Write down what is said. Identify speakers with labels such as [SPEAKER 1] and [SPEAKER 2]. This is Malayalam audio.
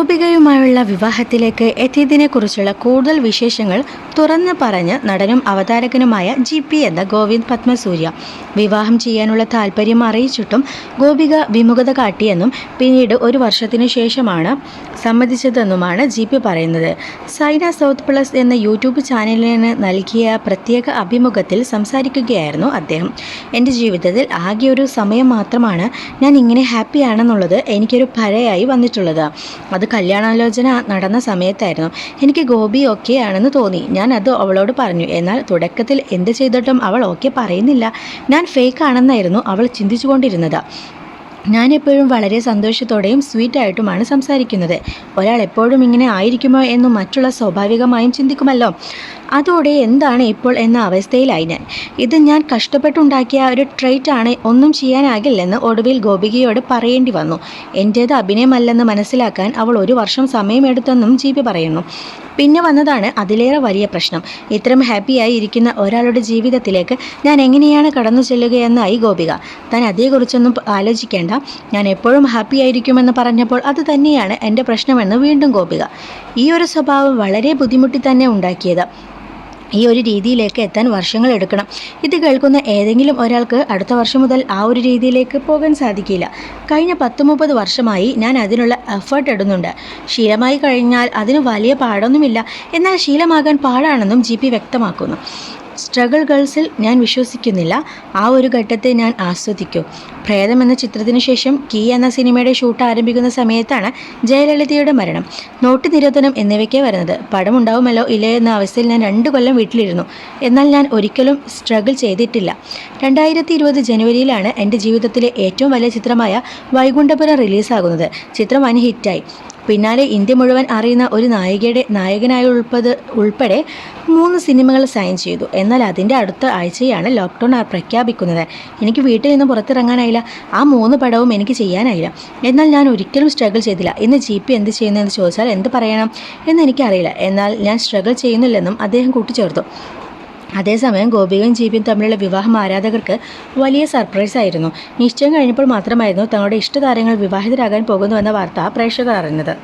[SPEAKER 1] ഗോപികയുമായുള്ള വിവാഹത്തിലേക്ക് എത്തിയതിനെക്കുറിച്ചുള്ള കൂടുതൽ വിശേഷങ്ങൾ തുറന്നു പറഞ്ഞ് നടനും അവതാരകനുമായ ജി പി എന്ന ഗോവിന്ദ് പത്മസൂര്യ. വിവാഹം ചെയ്യാനുള്ള താല്പര്യം അറിയിച്ചിട്ടും ഗോപിക വിമുഖത കാട്ടിയെന്നും പിന്നീട് ഒരു വർഷത്തിനു ശേഷമാണ് സമ്മതിച്ചതെന്നുമാണ് ജി പി പറയുന്നത്. സൈന സൗത്ത് പ്ലസ് എന്ന യൂട്യൂബ് ചാനലിന് നൽകിയ പ്രത്യേക അഭിമുഖത്തിൽ സംസാരിക്കുകയായിരുന്നു അദ്ദേഹം. എന്റെ ജീവിതത്തിൽ ആകെ ഒരു സമയം മാത്രമാണ് ഞാൻ ഇങ്ങനെ ഹാപ്പിയാണെന്നുള്ളത് എനിക്കൊരു ഭരയായി വന്നിട്ടുള്ളത്. അത് കല്യാണാലോചന നടന്ന സമയത്തായിരുന്നു. എനിക്ക് ഗോപി ഓക്കെ ആണെന്ന് തോന്നി. ഞാൻ അത് അവളോട് പറഞ്ഞു. എന്നാൽ തുടക്കത്തിൽ എന്ത് ചെയ്തിട്ടും അവൾ ഓക്കെ പറയുന്നില്ല. ഞാൻ ഫേക്ക് ആണെന്നായിരുന്നു അവൾ ചിന്തിച്ചുകൊണ്ടിരുന്നത്. ഞാൻ എപ്പോഴും വളരെ സന്തോഷത്തോടെയും സ്വീറ്റായിട്ടുമാണ് സംസാരിക്കുന്നത്. ഒരാൾ എപ്പോഴും ഇങ്ങനെ ആയിരിക്കുമോ എന്ന് മറ്റുള്ള സ്വാഭാവികമായും ചിന്തിക്കുമല്ലോ. അതോടെ എന്താണ് ഇപ്പോൾ എന്ന അവസ്ഥയിലായി ഞാൻ. ഇത് ഞാൻ കഷ്ടപ്പെട്ടുണ്ടാക്കിയ ഒരു ട്രൈറ്റ് ആണ് ഒന്നും ചെയ്യാനാകില്ലെന്ന് ഒടുവിൽ ഗോപികയോട് പറയേണ്ടി വന്നു. എന്റേത് അഭിനയമല്ലെന്ന് മനസ്സിലാക്കാൻ അവൾ ഒരു വർഷം സമയമെടുത്തെന്നും ജി പി പറയുന്നു. പിന്നെ വന്നതാണ് അതിലേറെ വലിയ പ്രശ്നം. ഇത്രയും ഹാപ്പിയായി ഇരിക്കുന്ന ഒരാളുടെ ജീവിതത്തിലേക്ക് ഞാൻ എങ്ങനെയാണ് കടന്നു ചെല്ലുകയെന്നായി ഗോപിക. താൻ അതേക്കുറിച്ചൊന്നും ആലോചിക്കേണ്ട. ഞാൻ എപ്പോഴും ഹാപ്പി ആയിരിക്കുമെന്ന് പറഞ്ഞപ്പോൾ അത് തന്നെയാണ് എന്റെ പ്രശ്നമെന്ന് വീണ്ടും ഗോപിക. ഈ ഒരു സ്വഭാവം വളരെ ബുദ്ധിമുട്ടി തന്നെ ഉണ്ടാക്കിയത്. ഈ ഒരു രീതിയിലേക്ക് എത്താൻ വർഷങ്ങൾ എടുക്കണം. ഇത് കേൾക്കുന്ന ഏതെങ്കിലും ഒരാൾക്ക് അടുത്ത വർഷം മുതൽ ആ ഒരു രീതിയിലേക്ക് പോകാൻ സാധിക്കില്ല. കഴിഞ്ഞ പത്ത് മുപ്പത് വർഷമായി ഞാൻ അതിനുള്ള എഫേർട്ട് ഇടുന്നുണ്ട്. ശീലമായി കഴിഞ്ഞാൽ അതിന് വലിയ പാടൊന്നുമില്ല. എന്നാൽ ശീലമാകാൻ പാടാണെന്നും ജി വ്യക്തമാക്കുന്നു. സ്ട്രഗിൾ ഗേൾസിൽ ഞാൻ വിശ്വസിക്കുന്നില്ല. ആ ഒരു ഘട്ടത്തെ ഞാൻ ആസ്വദിക്കും. പ്രേതം എന്ന ചിത്രത്തിന് ശേഷം കീ എന്ന സിനിമയുടെ ഷൂട്ട് ആരംഭിക്കുന്ന സമയത്താണ് ജയലളിതയുടെ മരണം. നോട്ട് നിരോധനം എന്നിവയ്ക്ക് വരുന്നത്. പടം ഉണ്ടാവുമല്ലോ ഇല്ലേ എന്ന അവസ്ഥയിൽ ഞാൻ രണ്ട് കൊല്ലം വീട്ടിലിരുന്നു. എന്നാൽ ഞാൻ ഒരിക്കലും സ്ട്രഗിൾ ചെയ്തിട്ടില്ല. രണ്ടായിരത്തി ഇരുപത് ജനുവരിയിലാണ് എന്റെ ജീവിതത്തിലെ ഏറ്റവും വലിയ ചിത്രമായ വൈകുണ്ഠപുരം റിലീസാകുന്നത്. ചിത്രം വൻ ഹിറ്റായി. പിന്നാലെ ഇന്ത്യ മുഴുവൻ അറിയുന്ന ഒരു നായികയുടെ നായകനായി ഉൾപ്പത് ഉൾപ്പെടെ മൂന്ന് സിനിമകൾ സൈൻ ചെയ്തു. എന്നാൽ അതിന്റെ അടുത്ത ആഴ്ചയാണ് ലോക്ക്ഡൗൺ പ്രഖ്യാപിക്കുന്നത്. എനിക്ക് വീട്ടിൽ നിന്ന് പുറത്തിറങ്ങാനായില്ല. ആ മൂന്ന് പടവും എനിക്ക് ചെയ്യാനായില്ല. എന്നാൽ ഞാൻ ഒരിക്കലും സ്ട്രഗിൾ ചെയ്തില്ല. ഇന്ന് ജി പി എന്ത് ചെയ്യുന്നതെന്ന് ചോദിച്ചാൽ എന്ത് പറയണം എന്ന് എനിക്കറിയില്ല. എന്നാൽ ഞാൻ സ്ട്രഗിൾ ചെയ്യുന്നില്ലെന്നും അദ്ദേഹം കൂട്ടിച്ചേർത്തു. അതേസമയം ഗോപികയും ജീപിയും തമ്മിലുള്ള വിവാഹം ആരാധകർക്ക് വലിയ സർപ്രൈസ് ആയിരുന്നു. നിശ്ചയം കഴിഞ്ഞപ്പോൾ മാത്രമായിരുന്നു തങ്ങളുടെ ഇഷ്ടതാരങ്ങൾ വിവാഹിതരാകാൻ പോകുന്നുവെന്ന വാർത്ത പ്രേക്ഷകർ അറിഞ്ഞത്.